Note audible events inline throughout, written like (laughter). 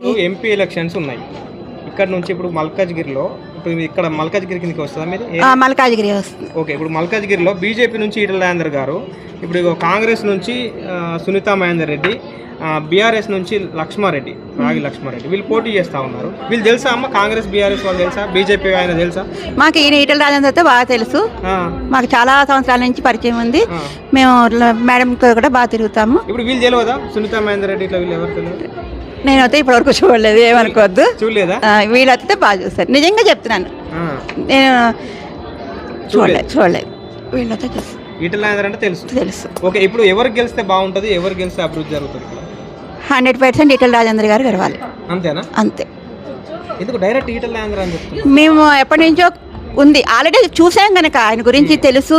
MP elections ఉన్నాయి. ఇక్కడ నుంచి ఇప్పుడు మల్కాజ్గిరిలో ఇప్పుడు ఇక్కడ మల్కాజ్గిరి కిందకి వస్తుందా మీరు మల్కాజ్గిరి వస్తుంది. ఓకే ఇప్పుడు మల్కాజ్గిరిలో బీజేపీ నుంచి ఈటల రాజేందర్ గారు ఇప్పుడు కాంగ్రెస్ నుంచి సునీతా మహేందర్ రెడ్డి బీఆర్ఎస్ నుంచి లక్ష్మారెడ్డి రాగి లక్ష్మారెడ్డి. వీళ్ళు పోటీ చేస్తా ఉన్నారు. వీళ్ళు తెలుసా అమ్మ? కాంగ్రెస్ బీఆర్ఎస్ వాళ్ళు తెలుసా? బీజేపీ ఆయన తెలుసా? మాకు ఈయన ఈటల రాజేంద్ర అయితే బాగా తెలుసు. మాకు చాలా సంవత్సరాల నుంచి పరిచయం ఉంది. మేము మేడంతో కూడా బాగా తిరుగుతాము. ఇప్పుడు వీళ్ళు తెలియదా సునీతా మహేందర్ రెడ్డి ఇట్లా వీళ్ళు ఎవరు తెలియదు నేనైతే ఇప్పటివరకు చూడలేదు ఏమనుకోవద్దు. చూడలేదా? వీళ్ళైతే బాగా చూస్తారు. నిజంగా చెప్తున్నాను. నేను చూడలేదు. చూడలేదు. వీళ్ళైతే చూసి ఈటల రాజేందర్ అంటే తెలుసు. తెలుసు. ఓకే ఇప్పుడు ఎవరు గెలిస్తే బాగుంటుంది ఎవరు గెలిస్తే అభివృద్ధి జరుగుతుంది ఇక్కడ హండ్రెడ్ పర్సెంట్ ఈటల రాజేంద్ర గారు గెలవాలి. అంతేనా? అంతే. ఎందుకు డైరెక్ట్ ఈటల రాజేందర్ అని చెప్తున్నా మేము ఎప్పటి నుంచో ఉంది. ఆల్రెడీ చూసాం కనుక ఆయన గురించి తెలుసు.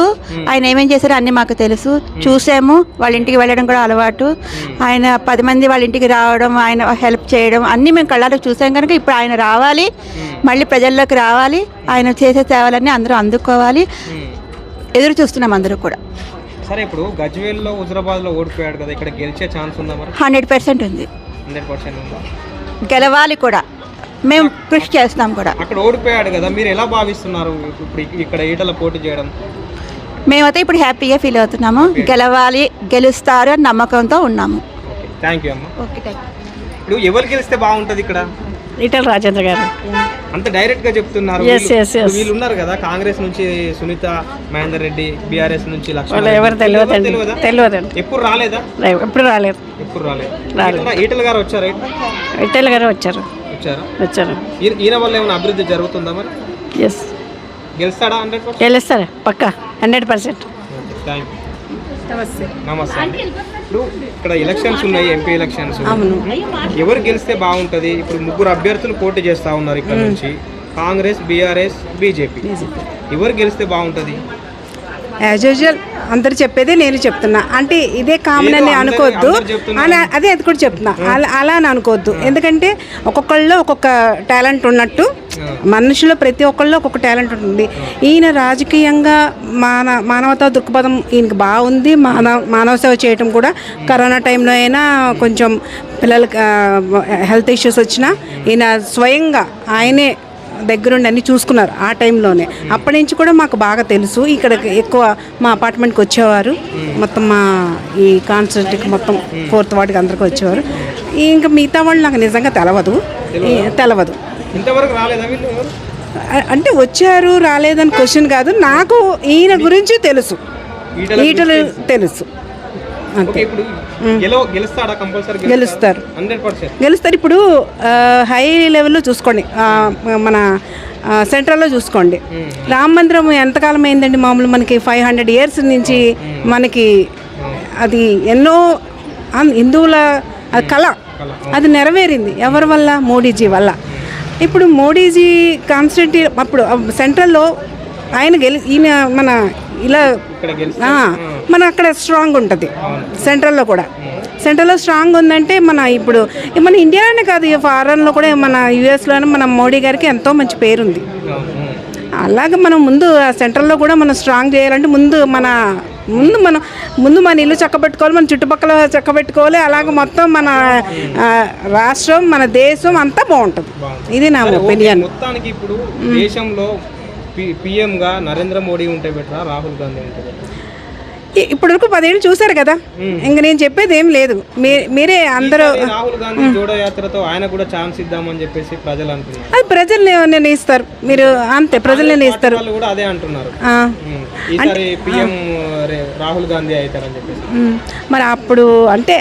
ఆయన ఏమేం చేశారో అన్ని మాకు తెలుసు. చూసాము వాళ్ళ ఇంటికి వెళ్ళడం కూడా అలవాటు. ఆయన పది మంది వాళ్ళ ఇంటికి రావడం ఆయన హెల్ప్ చేయడం అన్నీ మేము కళ్ళలో చూసాం కనుక ఇప్పుడు ఆయన రావాలి. మళ్ళీ ప్రజల్లోకి రావాలి. ఆయన చేసే సేవలన్నీ అందరూ అందుకోవాలి. ఎదురు చూస్తున్నాం అందరూ కూడా. సరే ఇప్పుడు గజ్వేల్లో హుజరాబాద్లో ఓడిపోయాడు కదా ఇక్కడ గెలిచే ఛాన్స్ ఉందా మరి? హండ్రెడ్ పర్సెంట్ ఉంది. హండ్రెడ్ పర్సెంట్ ఉందా? గెలవాలి కూడా. మేము కృషి చేస్తాం కూడా. అక్కడ ఓడిపోయాడు కదా మీరు ఎలా భావిస్తున్నారు ఇప్పుడు ఇక్కడ ఈటల పోటీ చేయడం? మేమైతే ఇప్పుడు హ్యాపీగా ఫీల్ అవుతున్నాము. గెలవాలి గెలుస్తారు అని నమ్మకంతో ఉన్నాము. థ్యాంక్ యూ అమ్మ. ఓకే థ్యాంక్ ఇప్పుడు ఎవరు గెలిస్తే బాగుంటుంది ఇక్కడ? ఈటల రాజేంద్ర గారు. అంత డైరెక్ట్గా చెప్తున్నారు. వీళ్ళు- ఉన్నారు కదా కాంగ్రెస్ నుంచి సునీత మహేందర్ రెడ్డి బీఆర్ఎస్ నుంచి. ఎవరు తెలియదండి తెలియదా తెలియదండి. ఎప్పుడు రాలేదా? ఎప్పుడు రాలేదు. ఎప్పుడు రాలేదు. రాలేదు. ఈటల- గారు వచ్చారా? ఇట్లా? ఈటల గారు వచ్చారు. వచ్చారా? వచ్చారు. ఈయన వల్ల ఏమైనా అభివృద్ధి జరుగుతుందా మరి? ఎస్ గెలుస్తాడా హండ్రెడ్ గెలుస్తారు పక్క. Hundred percent. నమస్తే అండి. ఇప్పుడు ఇక్కడ ఎలక్షన్స్ ఉన్నాయి ఎంపీ ఎలక్షన్స్ ఎవరు గెలిస్తే బాగుంటది? ఇప్పుడు ముగ్గురు అభ్యర్థులు పోటీ చేస్తా ఉన్నారు ఇక్కడ నుంచి. Congress BRS BJP. ఎవరు గెలిస్తే బాగుంటది? యాజ్ యూజువల్ అందరు చెప్పేదే నేను చెప్తున్నా. అంటే ఇదే కామన్ అని అనుకోవద్దు. అలా అదే అది కూడా చెప్తున్నా. అలా అలా అని అనుకోవద్దు. ఎందుకంటే ఒక్కొక్కళ్ళు ఒక్కొక్క టాలెంట్ ఉన్నట్టు మనుషులు ప్రతి ఒక్కళ్ళు ఒక్కొక్క టాలెంట్ ఉంటుంది. ఈయన రాజకీయంగా మాన మానవతా దృక్పథం ఈయనకి బాగుంది. మానవ మానవ సేవ చేయటం కూడా కరోనా టైంలో అయినా కొంచెం పిల్లలకి హెల్త్ ఇష్యూస్ వచ్చినా ఈయన స్వయంగా ఆయనే దగ్గరుండి అన్ని చూసుకున్నారు ఆ టైంలోనే. అప్పటి నుంచి కూడా మాకు బాగా తెలుసు. ఇక్కడ ఎక్కువ మా అపార్ట్మెంట్కి వచ్చేవారు. మొత్తం మా ఈ కాన్స్టిట్యూట్కి మొత్తం ఫోర్త్ వార్డుకి అందరికి వచ్చేవారు. ఇంకా మిగతా వాళ్ళు నాకు నిజంగా తెలవదు. తెలవదు? అంటే వచ్చారు రాలేదని క్వశ్చన్ కాదు. నాకు ఈయన గురించి తెలుసు. ఈటలు తెలుసు. గెలుస్తారు. గెలుస్తారు. ఇప్పుడు హై లెవెల్లో చూసుకోండి. మన సెంట్రల్లో చూసుకోండి. రామ మందిరం ఎంతకాలం అయిందండి మామూలు మనకి ఫైవ్ హండ్రెడ్ ఇయర్స్ నుంచి మనకి అది ఎన్నో హిందువుల కళ. అది నెరవేరింది. ఎవరి వల్ల? మోడీజీ వల్ల. ఇప్పుడు మోడీజీ కాన్స్టిట్యూటీ అప్పుడు సెంట్రల్లో ఆయన గెలి ఈయన మన ఇలా మన అక్కడ స్ట్రాంగ్ ఉంటుంది. సెంట్రల్లో కూడా. సెంట్రల్లో స్ట్రాంగ్ ఉందంటే మన ఇప్పుడు మన ఇండియాలోనే కాదు ఈ ఫారెన్లో కూడా మన యుఎస్లోనే మన మోడీ గారికి ఎంతో మంచి పేరుంది. అలాగే మనం ముందు ఆ సెంట్రల్లో కూడా మనం స్ట్రాంగ్ చేయాలంటే ముందు మన ముందు మనం ముందు మన ఇల్లు చక్కబెట్టుకోవాలి మన చుట్టుపక్కల చక్కబెట్టుకోవాలి అలాగే మొత్తం మన రాష్ట్రం మన దేశం అంతా బాగుంటుంది. ఇది నా ఒపీనియన్ మొత్తానికి ఇప్పుడు దేశంలో పిఎంగా నరేంద్ర మోడీ ఉంటే బెటరా? రాహుల్ గాంధీ ఉంటే బెటరా? ఇప్పటివరకు పదేళ్ళు చూశారు కదా. ఇంక నేను చెప్పేది ఏం లేదు. మీరే అందరూ ఈసారి రాహుల్ గాంధీ జోడో యాత్రతో ఆయన కూడా ఛాన్స్ ఇద్దామని చెప్పేసి ప్రజలు అంటున్నారు. అది ప్రజలు నిర్ణయిస్తారు మీరు అంతే ప్రజలు నిర్ణయిస్తారు వాళ్ళు కూడా అదే అంటున్నారు. ఆ. ఉమ్. ఈసారి పిఎం రాహుల్ గాంధీ అవుతారని చెప్పేసి. మ్, మరి అప్పుడు అంటే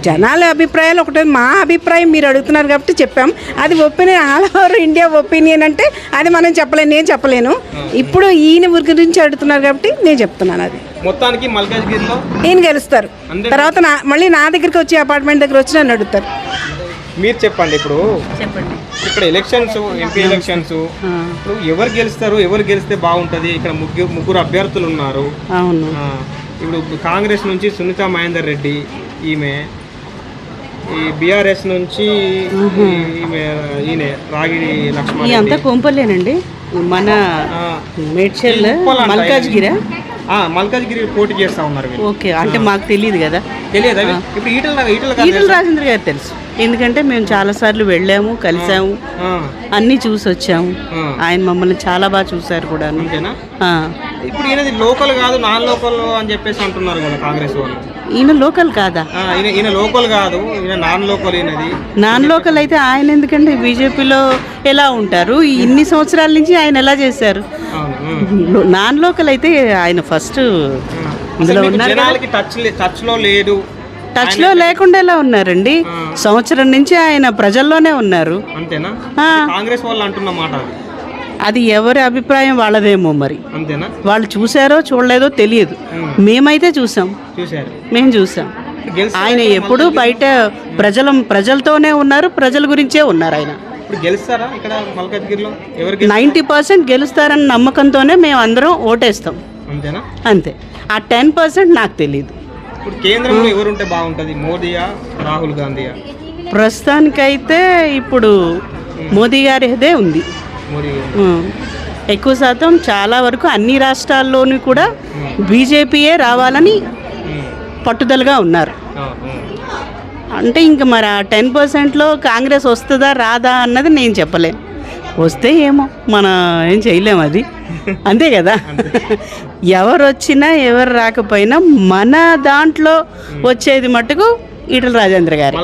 జనాల అభిప్రాయాలు ఒకటే మా అభిప్రాయం మీరు అడుగుతున్నారు కాబట్టి చెప్పాం. అది opinion all over India opinion అంటే అది మనం చెప్పలేను నేను చెప్పలేను. ఇప్పుడు ఈయన ఊరి గురించి అడుగుతున్నారు కాబట్టి నేను చెప్తున్నాను అది. మొత్తానికి మల్కాజ్గిరిలో ఈయన గెలుస్తారు. తర్వాత నా మళ్ళీ నా దగ్గరికి వచ్చి అపార్ట్మెంట్ దగ్గర వచ్చి నన్ను అడుగుతారు. మీరు చెప్పండి ఇప్పుడు. చెప్పండి. ఇక్కడ ఎలక్షన్స్ ఎంపీ ఎలక్షన్స్ ఇప్పుడు ఎవరు గెలుస్తారు ఎవరు గెలిస్తే బాగుంటది? ఇక్కడ ముగ్గురు ముగ్గురు అభ్యర్థులు ఉన్నారు. అవును. ఆ, ఇప్పుడు కాంగ్రెస్ నుంచి సునీత మహేందర్ రెడ్డి ఈమె. ఈ బీఆర్ఎస్ నుంచి ఈమె ఈయన రాగిడి లక్ష్మణ్ అంతా కొంపలేనండి. మన మేడ్చల్. మల్కాజ్గిరా మల్కాజ్గిరి పోటీ చేస్తా ఉన్నారు వీళ్ళు. ఓకే అంటే మాకు తెలియదు కదా? తెలియదా? వీళ్ళు? ఇప్పుడు ఈటల ఈటల గారు ఈటల తెలుసా? రాజేంద్ర గారు తెలుసు. ఎందుకంటే మేము చాలాసార్లు వెళ్ళాము కలిసాము ఆ, అన్నీ చూసి వచ్చాము ఆ. ఆయన మమ్మల్ని చాలా బాగా చూశారు కూడా అంతేనా? ఇప్పుడు ఈయనది లోకల్ కాదు నాన్ లోకల్ అని చెప్పేసి అంటున్నారు కదా కాంగ్రెస్ వాళ్ళు. ఈయన లోకల్ కాదా? ఈయన ఈయన లోకల్ కాదు ఈయన నాన్ లోకల్ ఈయనది. నాన్ లోకల్ అయితే ఆయన ఎందుకంటే బీజేపీలో ఎలా ఉంటారు? ఇన్ని సంవత్సరాల నుంచి ఆయన ఎలా చేశారు? నాన్ లోకల్ అయితే ఆయన ఫస్ట్ ఇందులో ఉన్నారు టచ్ టచ్లో లేదు టచ్లో లేకుండా ఎలా ఉన్నారండి? సంవత్సరం నుంచి ఆయన ప్రజల్లోనే ఉన్నారు. అంతేనా. కాంగ్రెస్ వాళ్ళు అంటున్న మాట అది. ఎవరి అభిప్రాయం వాళ్ళదేమో మరి. వాళ్ళు చూసారో చూడలేదో తెలియదు. మేమైతే చూసాం. మేము చూసాం. ఆయన ఎప్పుడూ బయట ప్రజల ప్రజలతోనే ఉన్నారు ప్రజల గురించే ఉన్నారు ఆయన. నైంటీ పర్సెంట్ గెలుస్తారన్న నమ్మకంతోనే మేము అందరం ఓటేస్తాం అంతే. ఆ టెన్ పర్సెంట్ నాకు తెలియదు ఇప్పుడు కేంద్రంలో బాగుంటది? మోదీయా రాహుల్ గాంధీయా? ప్రస్తుతానికైతే ఇప్పుడు మోదీ గారిదే ఉంది. ఎక్కువ శాతం చాలా వరకు అన్ని రాష్ట్రాల్లోనూ కూడా బీజేపీయే రావాలని. పట్టుదలగా ఉన్నారు. అంటే ఇంక మరి ఆ టెన్ పర్సెంట్లో కాంగ్రెస్ వస్తుందా రాదా అన్నది నేను చెప్పలేను. వస్తే ఏమో మన ఏం చేయలేం అది. (laughs) అంతే కదా. ఎవరు వచ్చినా ఎవరు రాకపోయినా మన దాంట్లో వచ్చేది మటుకు ఈటల రాజేంద్ర గారు.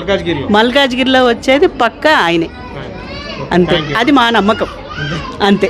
మల్కాజ్గిరిలో. వచ్చేది పక్కా ఆయనే. అంతే. అది మా నమ్మకం. అంతే.